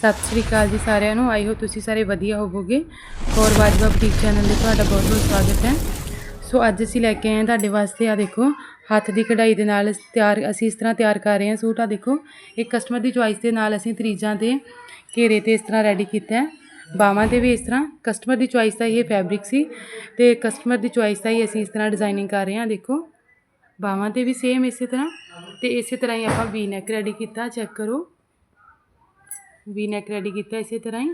ਸਤਿ ਸ੍ਰੀ ਅਕਾਲ ਜੀ ਸਾਰਿਆਂ ਨੂੰ। ਆਈ ਹੋ ਤੁਸੀਂ ਸਾਰੇ ਵਧੀਆ ਹੋਵੋਗੇ। ਹੋਰ ਬਾਜਵਾ ਬੁਟੀਕ ਚੈਨਲ ਤੇ ਤੁਹਾਡਾ ਬਹੁਤ ਬਹੁਤ ਸਵਾਗਤ ਹੈ। ਸੋ ਅੱਜ ਅਸੀਂ ਲੈ ਕੇ ਆਏ ਹਾਂ ਤੁਹਾਡੇ ਵਾਸਤੇ ਆ ਦੇਖੋ, ਹੱਥ ਦੀ ਕਢਾਈ ਦੇ ਨਾਲ ਤਿਆਰ, ਅਸੀਂ ਇਸ ਤਰ੍ਹਾਂ ਤਿਆਰ ਕਰ ਰਹੇ ਹਾਂ ਸੂਟ। ਆ ਦੇਖੋ ਇਹ ਕਸਟਮਰ ਦੀ ਚੁਆਇਸ ਦੇ ਨਾਲ ਅਸੀਂ ਤਰੀਜਾਂ ਦੇ ਘੇਰੇ ਤੇ ਇਸ ਤਰ੍ਹਾਂ ਰੈਡੀ ਕੀਤਾ ਹੈ। ਬਾਵਾਂ 'ਤੇ ਵੀ ਇਸ ਤਰ੍ਹਾਂ ਕਸਟਮਰ ਦੀ ਚੁਆਇਸ ਦਾ ਇਹ ਫੈਬਰਿਕ ਸੀ ਤੇ ਕਸਟਮਰ ਦੀ ਚੁਆਇਸ ਦਾ ਹੀ ਅਸੀਂ ਇਸ ਤਰ੍ਹਾਂ ਡਿਜ਼ਾਈਨਿੰਗ ਕਰ ਰਹੇ ਹਾਂ। ਦੇਖੋ ਬਾਵਾਂ ਤੇ ਵੀ ਸੇਮ ਇਸੇ ਤਰ੍ਹਾਂ ਤੇ ਇਸੇ ਤਰ੍ਹਾਂ ਹੀ ਆਪਾਂ ਵੀ ਨੈਕ ਰੈਡੀ ਕੀਤਾ ਚੈੱਕ ਕਰੋ। ਵੀ ਨੈਕ ਰੈਡੀ ਕੀਤਾ ਇਸੇ ਤਰ੍ਹਾਂ ਹੀ।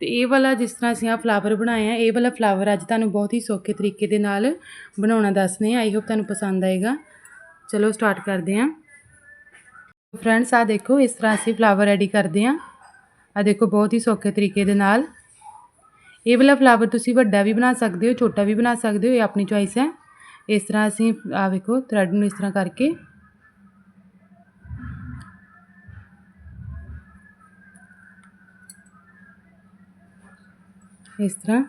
ਤੇ ਇਹ ਵਾਲਾ ਜਿਸ ਤਰ੍ਹਾਂ ਅਸੀਂ ਆ ਫਲਾਵਰ ਬਣਾਇਆ ਇਹ ਵਾਲਾ ਫਲਾਵਰ ਅੱਜ ਤੁਹਾਨੂੰ ਬਹੁਤ ਹੀ ਸੌਖੇ ਤਰੀਕੇ ਦੇ ਨਾਲ ਬਣਾਉਣਾ ਦੱਸਦੇ ਆ। ਆਈ ਹੋਪ ਤੁਹਾਨੂੰ ਪਸੰਦ ਆਏਗਾ। ਚਲੋ ਸਟਾਰਟ ਕਰਦੇ ਹਾਂ ਫਰੈਂਡਸ ਆ ਦੇਖੋ, ਇਸ ਤਰ੍ਹਾਂ ਅਸੀਂ ਫਲਾਵਰ ਰੈਡੀ ਕਰਦੇ ਹਾਂ ਆ ਦੇਖੋ, ਬਹੁਤ ਹੀ ਸੌਖੇ ਤਰੀਕੇ ਦੇ ਨਾਲ। ਇਹ ਵਾਲਾ ਫਲਾਵਰ ਤੁਸੀਂ ਵੱਡਾ ਵੀ ਬਣਾ ਸਕਦੇ ਹੋ, ਛੋਟਾ ਵੀ ਬਣਾ ਸਕਦੇ ਹੋ, ਇਹ ਆਪਣੀ ਚੋਇਸ ਹੈ। ਇਸ ਤਰ੍ਹਾਂ ਅਸੀਂ ਆ ਵੇਖੋ ਥਰੈਡ ਨੂੰ ਇਸ ਤਰ੍ਹਾਂ ਕਰਕੇ ਇਸ ਤਰ੍ਹਾਂ।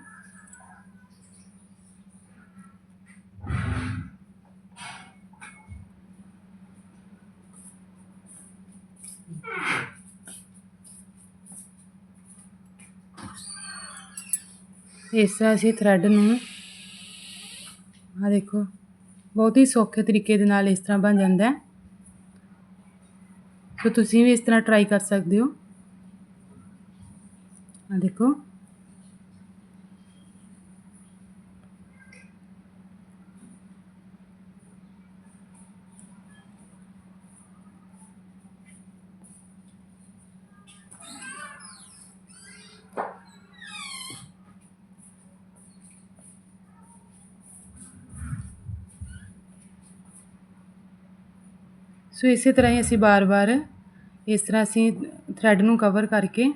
ਇਸ ਤਰ੍ਹਾਂ ਅਸੀਂ ਥਰੈਡ ਨੂੰ ਆ ਦੇਖੋ, ਬਹੁਤ ਹੀ ਸੌਖੇ ਤਰੀਕੇ ਦੇ ਨਾਲ ਇਸ ਤਰ੍ਹਾਂ ਬਣ ਜਾਂਦਾ ਹੈ। ਸੋ ਤੁਸੀਂ ਵੀ ਇਸ ਤਰ੍ਹਾਂ ਟਰਾਈ ਕਰ ਸਕਦੇ ਹੋ। ਆ ਦੇਖੋ। ਸੋ ਇਸੇ ਤਰ੍ਹਾਂ ਹੀ ਅਸੀਂ ਬਾਰ-ਬਾਰ ਇਸ ਤਰ੍ਹਾਂ ਅਸੀਂ ਥਰੈਡ ਨੂੰ ਕਵਰ ਕਰਕੇ,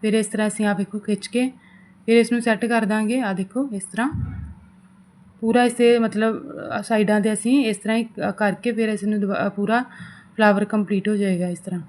ਫਿਰ ਇਸ ਤਰ੍ਹਾਂ ਅਸੀਂ ਆ ਵੇਖੋ ਖਿੱਚ ਕੇ, ਫਿਰ ਇਸ ਨੂੰ ਸੈੱਟ ਕਰ ਦਾਂਗੇ। ਆ ਦੇਖੋ, ਇਸ ਤਰ੍ਹਾਂ ਪੂਰਾ ਇਸੇ ਮਤਲਬ ਸਾਈਡਾਂ ਤੇ ਅਸੀਂ ਇਸ ਤਰ੍ਹਾਂ ਹੀ ਕਰਕੇ ਫਿਰ ਇਸ ਨੂੰ ਦੁਬਾ- ਪੂਰਾ ਫਲਾਵਰ ਕੰਪਲੀਟ ਹੋ ਜਾਏਗਾ ਇਸ ਤਰ੍ਹਾਂ।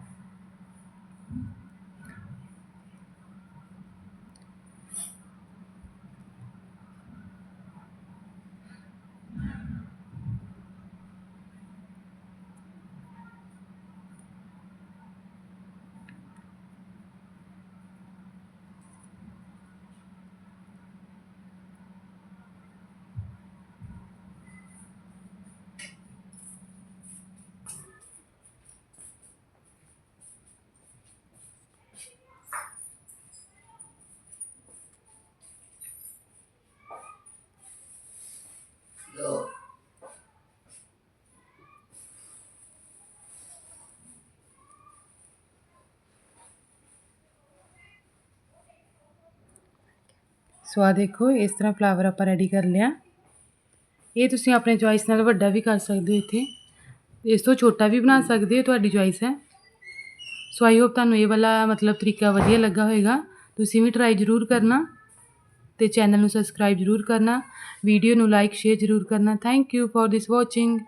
ਸੋ ਆ ਦੇਖੋ, ਇਸ ਤਰ੍ਹਾਂ ਫਲਾਵਰ ਆਪਾਂ ਰੈਡੀ ਕਰ ਲਿਆ। ਇਹ ਤੁਸੀਂ ਆਪਣੇ ਚੋਇਸ ਨਾਲ ਵੱਡਾ ਵੀ ਕਰ ਸਕਦੇ ਹੋ ਇੱਥੇ। ਇਸ ਤੋਂ ਛੋਟਾ ਵੀ ਬਣਾ ਸਕਦੇ ਹੋ, ਤੁਹਾਡੀ ਚੋਇਸ ਹੈ। ਸੋ ਆਈ ਹੋਪ ਤੁਹਾਨੂੰ ਇਹ ਵਾਲਾ ਮਤਲਬ ਤਰੀਕਾ ਵਧੀਆ ਲੱਗਾ ਹੋਵੇਗਾ ਤੁਸੀਂ ਵੀ ਟਰਾਈ ਜ਼ਰੂਰ ਕਰਨਾ ਤੇ ਚੈਨਲ ਨੂੰ ਸਬਸਕ੍ਰਾਈਬ ਜ਼ਰੂਰ ਕਰਨਾ। ਵੀਡੀਓ ਨੂੰ ਲਾਈਕ ਸ਼ੇਅਰ ਜ਼ਰੂਰ ਕਰਨਾ। Thank you for this watching